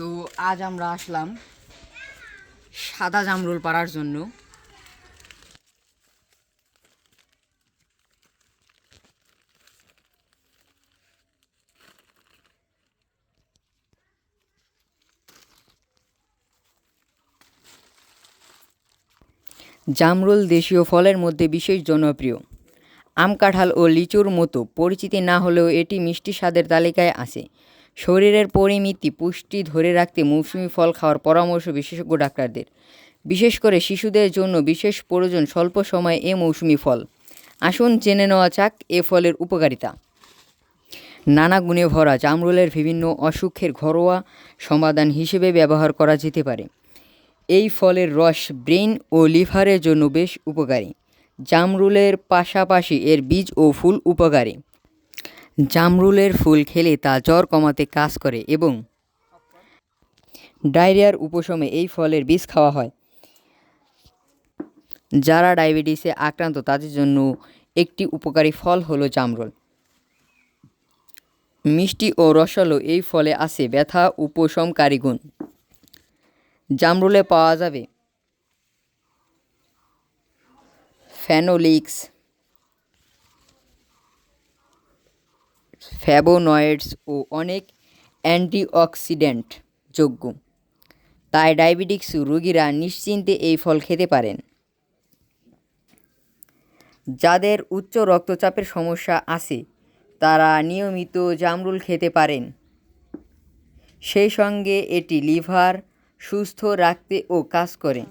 তো আজ আমরা আসলাম সাদা জামরুল পাড়ার জন্য। জামরুল দেশীয় ফলের মধ্যে বিশেষ জনপ্রিয়। আম কাঁঠাল ও লিচুর মতো পরিচিতি না হলেও এটি মিষ্টি স্বাদের তালিকায় আছে। শরীরের পরিমিতি পুষ্টি ধরে রাখতে মৌসুমি ফল খাওয়ার পরামর্শ বিশেষজ্ঞ ডাক্তারদের। বিশেষ করে শিশুদের জন্য বিশেষ প্রয়োজন স্বল্প সময়ে এ মৌসুমি ফল। আসুন জেনে নেওয়া যাক এ ফলের উপকারিতা। নানা গুণে ভরা জামরুলের বিভিন্ন অসুখের ঘরোয়া সমাধান হিসেবে ব্যবহার করা যেতে পারে। এই ফলের রস ব্রেন ও লিভারের জন্য বেশ উপকারী। জামরুলের পাশাপাশি এর বীজ ও ফুল উপকারী। জামরুলের ফুল খেলে তা জ্বর কমাতে কাজ করে এবং ডায়রিয়ার উপশমে এই ফলের বীজ খাওয়া হয়। যারা ডায়াবেটিসে আক্রান্ত, তাদের জন্য একটি উপকারী ফল হলো জামরুল। মিষ্টি ও রসালো এই ফলে আছে ব্যথা উপশমকারী গুণ জামরুলে পাওয়া যাবে ফ্যানোলিক্স ফ্যাবোনয়েডস ও অনেক অ্যান্টিঅক্সিডেন্ট যোগ্য। তাই ডায়াবেটিক্স রোগীরা নিশ্চিন্তে এই ফল খেতে পারেন। যাদের উচ্চ রক্তচাপের সমস্যা আছে, তারা নিয়মিত জামরুল খেতে পারেন। সেই সঙ্গে এটি লিভার সুস্থ রাখতে ও কাজ করে।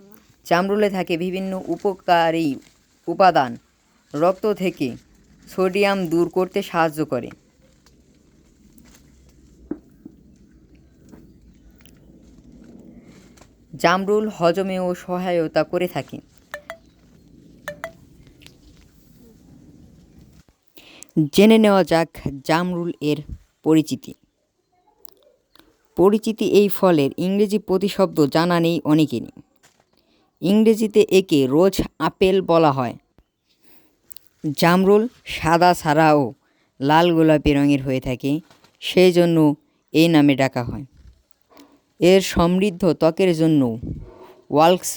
জামরুলে থাকে বিভিন্ন উপকারী উপাদান। রক্ত থেকে সোডিয়াম দূর করতে সাহায্য করে। জামরুল হজমেও সহায়তা করে থাকে। জেনে নেওয়া যাক জামরুল এর পরিচিতি। পরিচিতি এই ফলের ইংরেজি প্রতিশব্দ জানা নেই অনেকেরই। ইংরেজিতে একে রোজ আপেল বলা হয়। জামরুল সাদা ছাড়াও লাল গোলাপি রঙের হয়ে থাকে, সেই জন্য এই নামে ডাকা হয়। এর সমৃদ্ধ ত্বকের জন্য ওয়াল্কস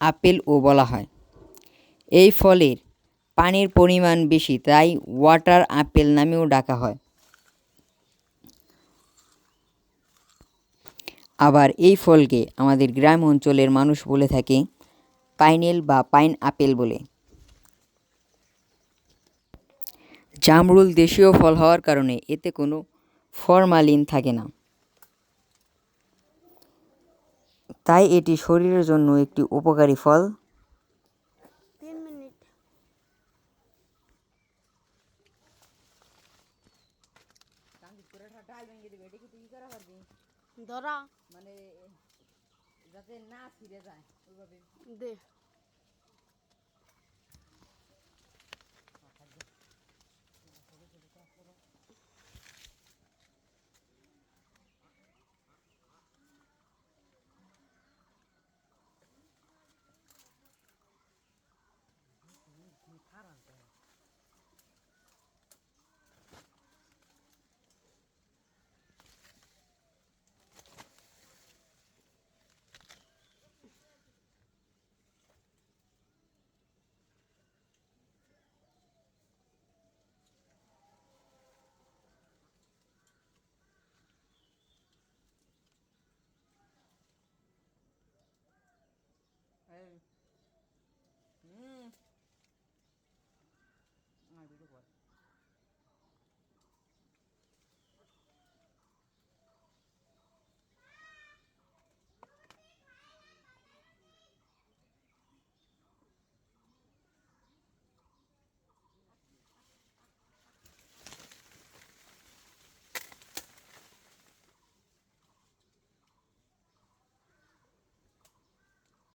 আপেলও বলা হয়। এই ফলের পানির পরিমাণ বেশি, তাই ওয়াটার আপেল নামেও ডাকা হয়। আবার এই ফলকে আমাদের গ্রাম অঞ্চলের মানুষ বলে থাকে পাইনেল বা পাইন আপেল বলে। জামরুল দেশীয় ফল হওয়ার কারণে এতে কোনো ফরমালিন থাকে না। তাই এটি শরীরের জন্য একটি উপকারী ফল। তিন মিনিট। ধরা। মানে যাতে না ফিরে যায় ওইভাবে। দে।